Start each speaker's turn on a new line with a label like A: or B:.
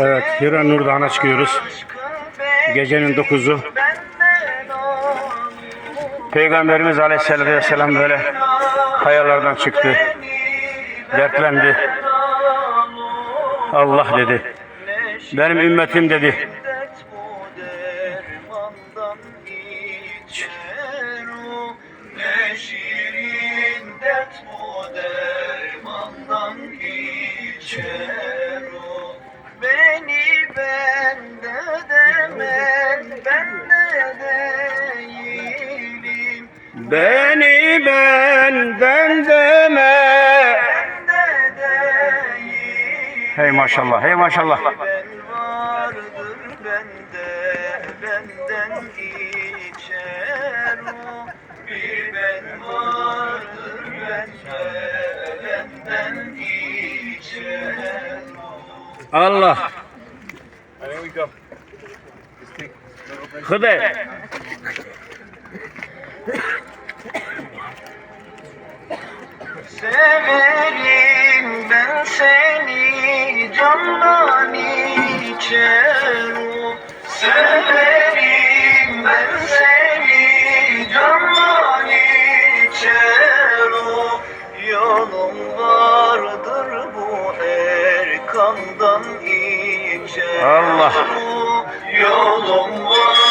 A: Evet, Hira Nur Dağı'na çıkıyoruz. Gecenin 9'u. Peygamberimiz Aleyhisselatü Vesselam böyle kayalardan çıktı. Dertlendi. Allah dedi. Benim ümmetim dedi.
B: Şirin Beni
A: benden deme. Hey maşallah, hey maşallah.
B: Ben vardır bende benden içer Severim ben seni candan içer o Severim ben seni candan içer o Yolum vardır bu erkandan içer
A: Allah.
B: Yolum var